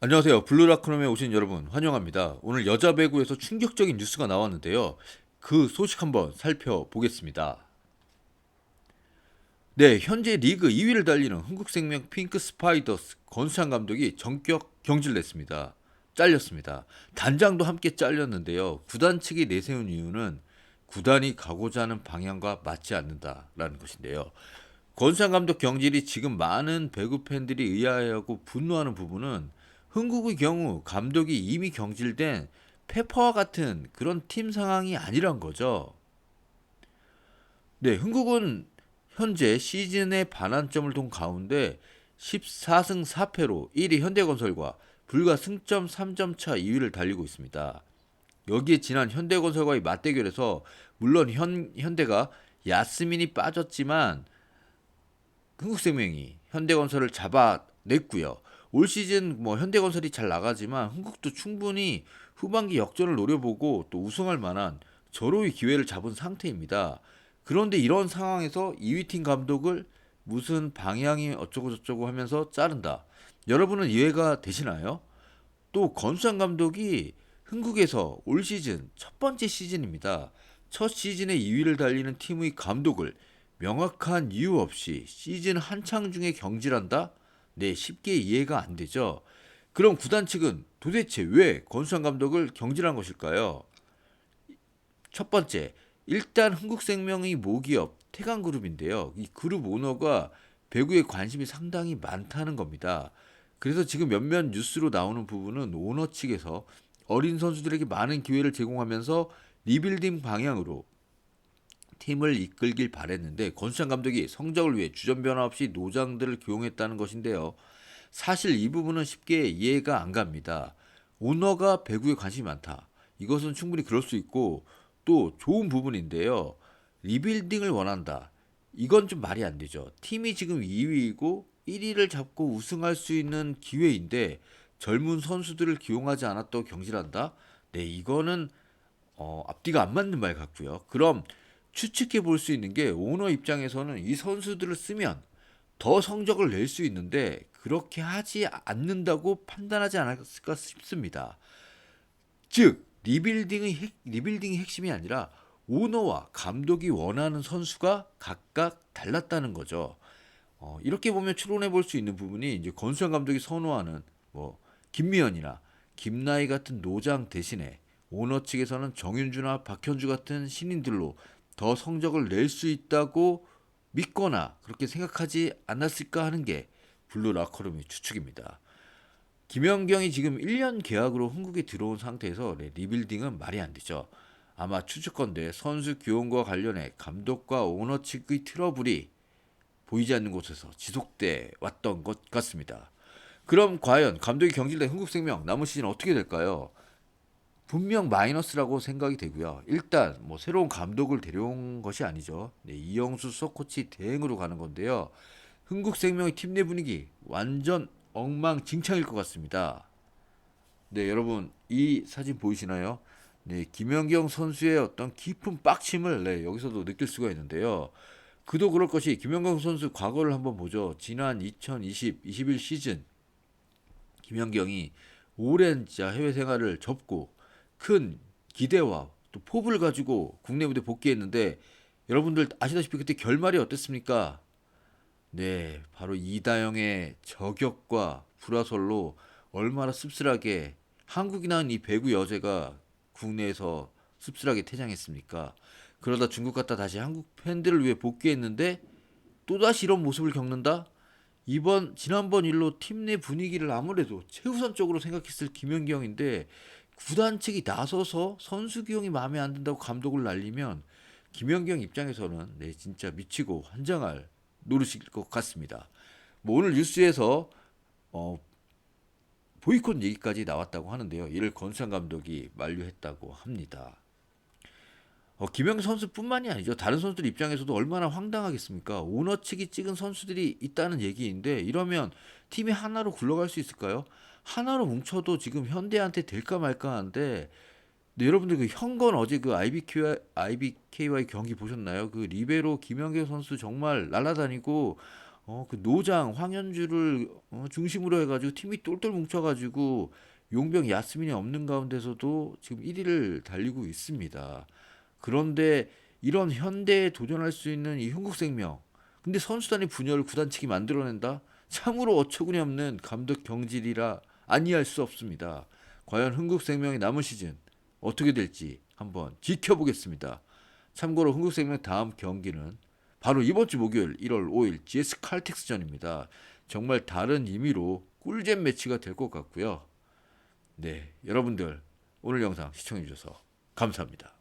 안녕하세요. 블루라크롬에 오신 여러분 환영합니다. 오늘 여자 배구에서 충격적인 뉴스가 나왔는데요. 그 소식 한번 살펴보겠습니다. 네, 현재 리그 2위를 달리는 흥국생명 핑크 스파이더스 권수찬 감독이 전격 경질냈습니다. 잘렸습니다. 단장도 함께 잘렸는데요. 구단 측이 내세운 이유는 구단이 가고자 하는 방향과 맞지 않는다라는 것인데요. 권수찬 감독 경질이 지금 많은 배구 팬들이 의아해하고 분노하는 부분은 흥국의 경우 감독이 이미 경질된 페퍼와 같은 그런 팀 상황이 아니란 거죠. 네, 흥국은 현재 시즌의 반환점을 둔 가운데 14승 4패로 1위 현대건설과 불과 승점 3점 차 2위를 달리고 있습니다. 여기에 지난 현대건설과의 맞대결에서 물론 현, 현대가 야스민이 빠졌지만 흥국생명이 현대건설을 잡아냈고요. 올 시즌 뭐 현대건설이 잘 나가지만 흥국도 충분히 후반기 역전을 노려보고 또 우승할 만한 절호의 기회를 잡은 상태입니다. 그런데 이런 상황에서 2위 팀 감독을 무슨 방향이 어쩌고 저쩌고 하면서 자른다. 여러분은 이해가 되시나요? 또 건수환 감독이 흥국에서 올 시즌 첫 번째 시즌입니다. 첫 시즌에 2위를 달리는 팀의 감독을 명확한 이유 없이 시즌 한창 중에 경질한다? 네, 쉽게 이해가 안 되죠. 그럼 구단 측은 도대체 왜 권수환 감독을 경질한 것일까요? 첫 번째, 일단 흥국생명의 모기업 태강그룹인데요. 이 그룹 오너가 배구에 관심이 상당히 많다는 겁니다. 그래서 지금 몇몇 뉴스로 나오는 부분은 오너 측에서 어린 선수들에게 많은 기회를 제공하면서 리빌딩 방향으로 팀을 이끌길 바랬는데 권수찬 감독이 성적을 위해 주전 변화 없이 노장들을 기용했다는 것인데요. 사실 이 부분은 쉽게 이해가 안 갑니다. 오너가 배구에 관심이 많다. 이것은 충분히 그럴 수 있고 또 좋은 부분인데요. 리빌딩을 원한다. 이건 좀 말이 안 되죠. 팀이 지금 2위이고 1위를 잡고 우승할 수 있는 기회인데 젊은 선수들을 기용하지 않았다고 경질한다? 네, 이거는 어, 앞뒤가 안 맞는 말 같고요. 그럼 추측해 볼 수 있는 게 오너 입장에서는 이 선수들을 쓰면 더 성적을 낼 수 있는데 그렇게 하지 않는다고 판단하지 않았을까 싶습니다. 즉 리빌딩의 핵, 리빌딩이 핵심이 아니라 오너와 감독이 원하는 선수가 각각 달랐다는 거죠. 어, 이렇게 보면 추론해 볼 수 있는 부분이 이제 권수현 감독이 선호하는 뭐 김미연이나 김나희 같은 노장 대신에 오너 측에서는 정윤주나 박현주 같은 신인들로 더 성적을 낼 수 있다고 믿거나 그렇게 생각하지 않았을까 하는 게 블루 라커룸의 추측입니다. 김연경이 지금 1년 계약으로 흥국에 들어온 상태에서 네, 리빌딩은 말이 안 되죠. 아마 추측건데 선수 기용과 관련해 감독과 오너 측의 트러블이 보이지 않는 곳에서 지속돼 왔던 것 같습니다. 그럼 과연 감독이 경질된 흥국생명 남은 시즌 어떻게 될까요? 분명 마이너스라고 생각이 되고요. 일단 뭐 새로운 감독을 데려온 것이 아니죠. 네, 이영수 서코치 대행으로 가는 건데요. 흥국생명의 팀 내 분위기 완전 엉망진창일 것 같습니다. 네, 여러분 이 사진 보이시나요? 네, 김연경 선수의 어떤 깊은 빡침을 네, 여기서도 느낄 수가 있는데요. 그도 그럴 것이 김연경 선수 과거를 한번 보죠. 지난 2020, 21 시즌 김연경이 오랜 해외 생활을 접고 큰 기대와 또 포부를 가지고 국내 무대 복귀했는데 여러분들 아시다시피 그때 결말이 어땠습니까? 네, 바로 이다영의 저격과 불화설로 얼마나 씁쓸하게 한국이 낳은 이 배구 여제가 국내에서 씁쓸하게 퇴장했습니까? 그러다 중국 갔다 다시 한국 팬들을 위해 복귀했는데 또다시 이런 모습을 겪는다? 이번 지난번 일로 팀 내 분위기를 아무래도 최우선적으로 생각했을 김연경인데 구단 측이 나서서 선수 기용이 마음에 안 든다고 감독을 날리면 김연경 입장에서는 네 진짜 미치고 환장할 노릇일 것 같습니다. 뭐 오늘 뉴스에서 어, 보이콧 얘기까지 나왔다고 하는데요. 이를 권수찬 감독이 만류했다고 합니다. 어, 김영 선수뿐만이 아니죠. 다른 선수들 입장에서도 얼마나 황당하겠습니까? 오너 측이 찍은 선수들이 있다는 얘기인데 이러면 팀이 하나로 굴러갈 수 있을까요? 하나로 뭉쳐도 지금 현대한테 될까 말까 하는데 네, 여러분들 그 현건 어제 그 IBK, IBKY 경기 보셨나요? 그 리베로 김영경 선수 정말 날아다니고 어, 그 노장 황현주를 어, 중심으로 해가지고 팀이 똘똘 뭉쳐가지고 용병 야스민이 없는 가운데서도 지금 1위를 달리고 있습니다. 그런데 이런 현대에 도전할 수 있는 이 흥국생명, 근데 선수단의 분열을 구단 측이 만들어낸다? 참으로 어처구니 없는 감독 경질이라 아니할 수 없습니다. 과연 흥국생명의 남은 시즌 어떻게 될지 한번 지켜보겠습니다. 참고로 흥국생명 다음 경기는 바로 이번 주 목요일 1월 5일 GS 칼텍스전입니다. 정말 다른 의미로 꿀잼 매치가 될 것 같고요. 네, 여러분들 오늘 영상 시청해 주셔서 감사합니다.